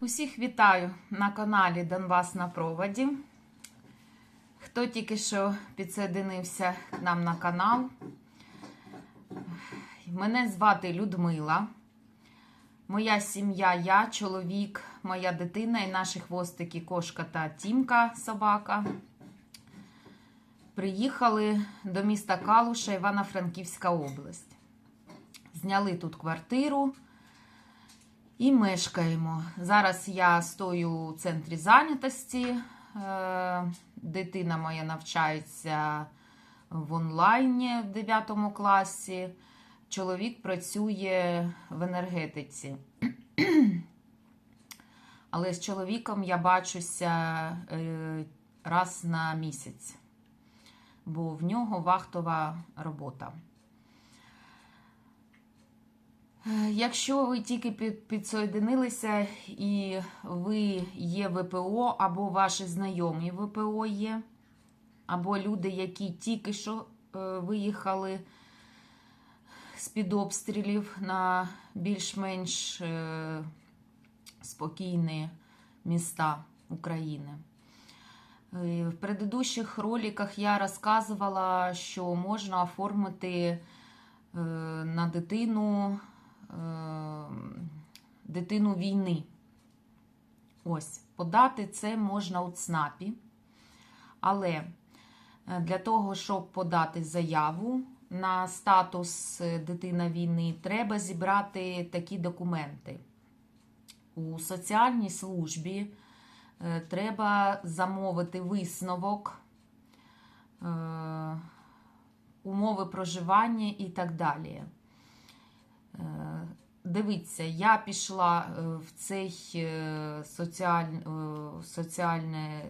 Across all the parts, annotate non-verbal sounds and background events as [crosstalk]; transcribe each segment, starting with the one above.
Усіх вітаю на каналі Донбас на проводі. Хто тільки що підсоєдинився к нам на канал, мене звати Людмила. Моя сім'я, я, чоловік, моя дитина і наші хвостики, кошка та тімка, собака. Приїхали до міста Калуша, Івано-Франківська область. Зняли тут квартиру і мешкаємо. Зараз я стою у центрі зайнятості. Е, Дитина моя навчається в онлайні в 9 класі. Чоловік працює в енергетиці. [clears throat] Але з чоловіком я бачуся е, раз на місяць, бо в нього вахтова робота. Е, Якщо ви тільки під, підсоєдинилися і ви є ВПО, або ваші знайомі ВПО є, або люди, які тільки що е, виїхали з-під обстрілів на більш-менш е, спокійні міста України. Е, В предыдущих роликах я розказувала, що можна оформити е, на дитину е, дитину війни. Ось, подати це можна у ЦНАПі. Але е, для того, щоб подати заяву на статус е, дитина війни, треба зібрати такі документи. У соціальній службі е, треба замовити висновок, е, умови проживання і так далі. Дивіться, я пішла е, в цей е, соціаль... е, соціальне,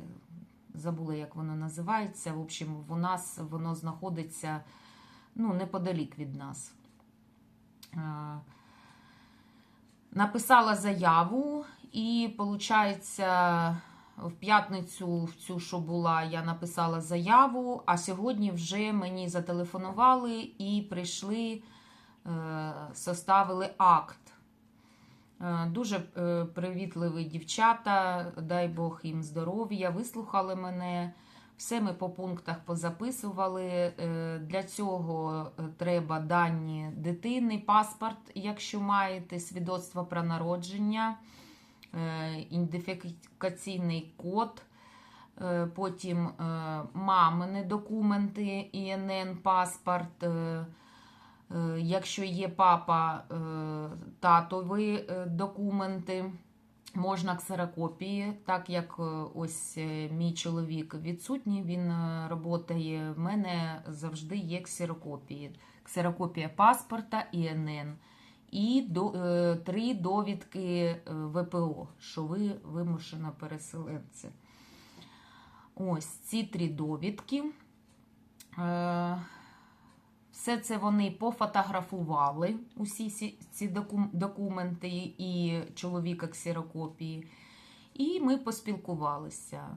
забула, як воно називається. В общем, у нас воно знаходиться ну, неподалік від нас. Написала заяву, і, виходить, в п'ятницю, в цю, що була, я написала заяву, а сьогодні вже мені зателефонували і прийшли составили акт. Е, Дуже е, привітливі дівчата, дай Бог їм здоров'я, вислухали мене. Все ми по пунктах позаписували. Е, Для цього е, треба дані дитини, паспорт, якщо маєте, свідоцтво про народження, е, ідентифікаційний код. Е, Потім е, мамини документи, ІНН, паспорт. Е, Якщо є папа, е, татові е, документи, можна ксерокопії, так як ось мій чоловік відсутній, він працює, в мене завжди є ксерокопії. Ксерокопія паспорта ІНН і до, три довідки ВПО, що ви вимушено переселенці. Ось ці три довідки. Все це вони пофотографували, усі ці- документи і чоловіка ксерокопії. І ми поспілкувалися.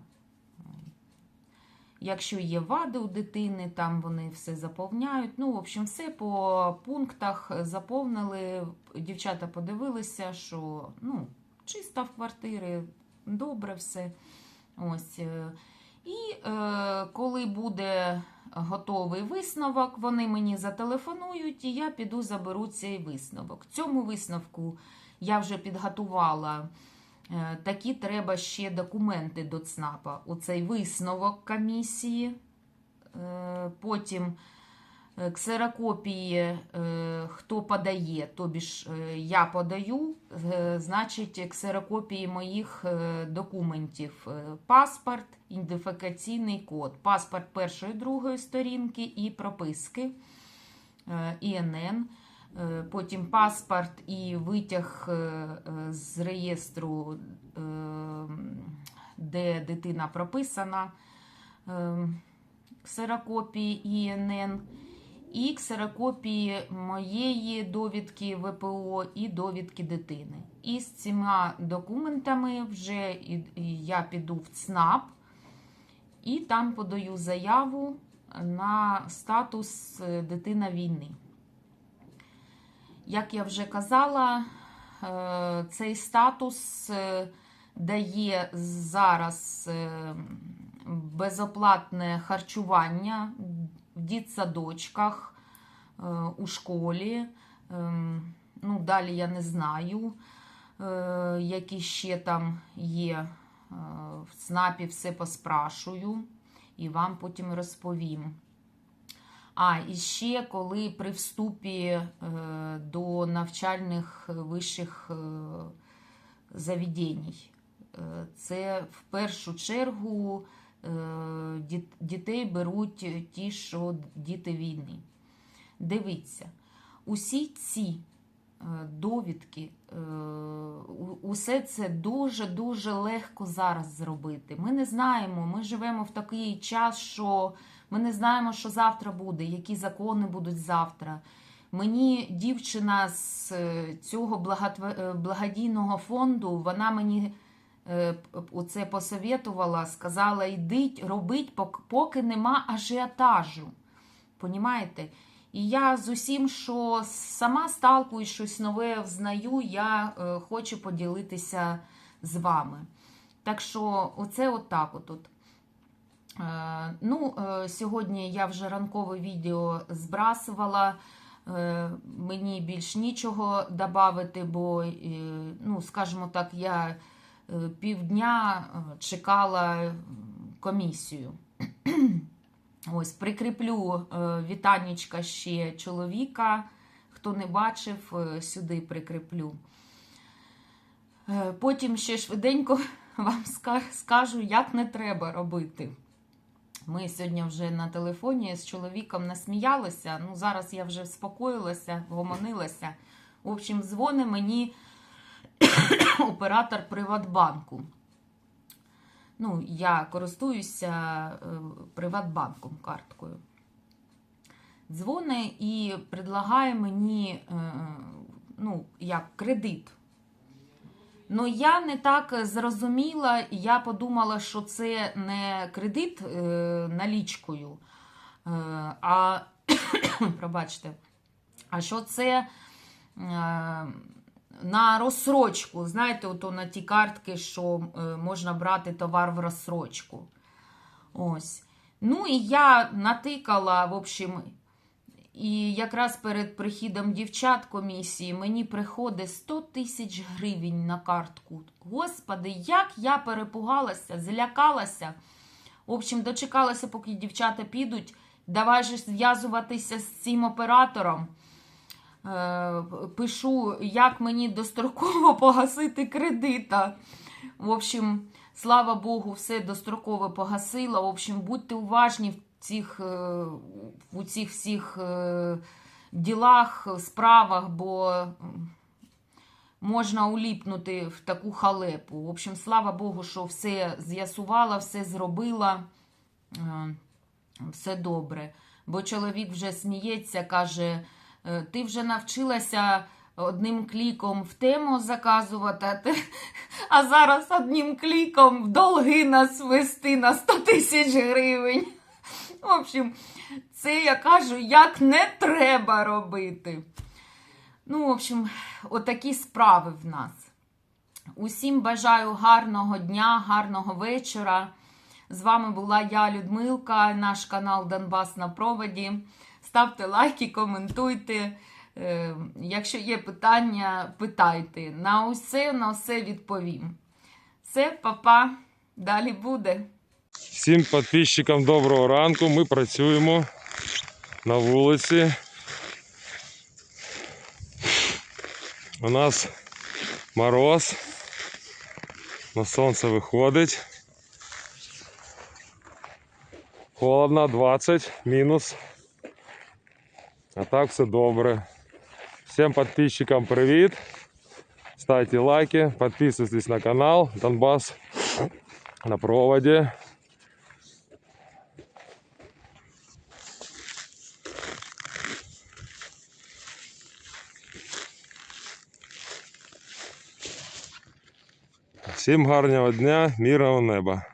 Якщо є вади у дитини, там вони все заповняють. Ну, в общем, все по пунктах заповнили. Дівчата подивилися, що ну, чисто в квартири, добре все. Ось. І е, коли буде готовий висновок, вони мені зателефонують, і я піду заберу цей висновок. Цьому висновку я вже підготувала. е, Такі треба ще документи до ЦНАПа. Оцей висновок комісії, е, потім ксерокопії, е, хто подає, тобі ж е, я подаю, е, значить, ксерокопії моїх е, документів. Е, Паспорт, ідентифікаційний код, паспорт першої, другої сторінки і прописки е, ІНН. Е, Потім паспорт і витяг е, е, з реєстру, е, де дитина прописана, е, ксерокопії ІНН, і ксерокопії моєї довідки ВПО і довідки дитини. І з цими документами вже я піду в ЦНАП і там подаю заяву на статус е, дитина війни. Як я вже казала, е, цей статус е, дає зараз безоплатне харчування в дітсадочках, е, у школі. Ем, Ну, далі я не знаю, е, які ще там є. Е, В ЦНАПі все поспрашую і вам потім розповім. А, і ще коли при вступі до навчальних вищих заведень. Це в першу чергу дітей беруть ті, що діти війни. Дивіться, усі ці е, довідки, е, усе це дуже-дуже легко зараз зробити. Ми не знаємо, ми живемо в такий час, що ми не знаємо, що завтра буде, які закони будуть завтра. Мені дівчина з е, цього е, благодійного фонду, вона мені е, оце посоветувала, сказала: йдіть, робіть, поки нема ажіотажу. Понімаєте? І я з усім, що сама сталкуюсь, щось нове взнаю, я е, хочу поділитися з вами. Так що, оце отак от. от. Е, ну, е, сьогодні я вже ранкове відео збрасувала. Е, мені більш нічого додати, бо, е, ну, скажімо так, я е, півдня е, чекала комісію. [clears throat] Ось прикріплю е, вітанечка ще чоловіка. Хто не бачив, е, сюди прикріплю. Е, Потім ще швиденько [laughs] вам скажу, як не треба робити. Ми сьогодні вже на телефоні з чоловіком насміялися. Ну, зараз я вже вспокоїлася, гомонилася. В общем, дзвонить мені [coughs] оператор Приватбанку. Ну, я користуюся е, Приватбанком карткою. Дзвони і предлагає мені е, ну, як кредит. Ну, я не так зрозуміла, я подумала, що це не кредит е, налічкою, а [coughs] пробачте, а що це на розсрочку. Знаєте, ото на ті картки, що е, можна брати товар в розсрочку. Ось. Ну і я натикала, в общем, і якраз перед прихідом дівчат комісії мені приходить 100 тисяч гривень на картку. Господи, як я перепугалася, злякалася. В общем, дочекалася, поки дівчата підуть. Давай же зв'язуватися з цим оператором. Е, пишу, як мені достроково [laughs] погасити кредита. В общем, слава Богу, все достроково погасила. В общем, будьте уважні в цих, е, у цих всіх е, ділах, справах, бо можна уліпнути в таку халепу. В общем, слава Богу, що все з'ясувала, все зробила. Е, Все добре. Бо чоловік вже сміється, каже: «Е, ти вже навчилася одним кліком в тему заказувати, а, ти, а зараз одним кліком в долги нас вести на 100 тисяч гривень. В общем, це я кажу, як не треба робити. Ну, в общем, отакі справи в нас. Усім бажаю гарного дня, гарного вечора. З вами була я, Людмилка, наш канал Донбас на проводі. Ставте лайки, коментуйте. Е, Якщо є питання, питайте. На усе, на все відповім. Все, папа, далі буде. Всім підписчикам доброго ранку. Ми працюємо на вулиці. У нас мороз. На сонце виходить. Холодно, 20 мінус. А так все добре. Всім підписчикам привіт. Ставьте лайки, подписывайтесь на канал Донбас на проводе. Всім гарного дня, мирного неба.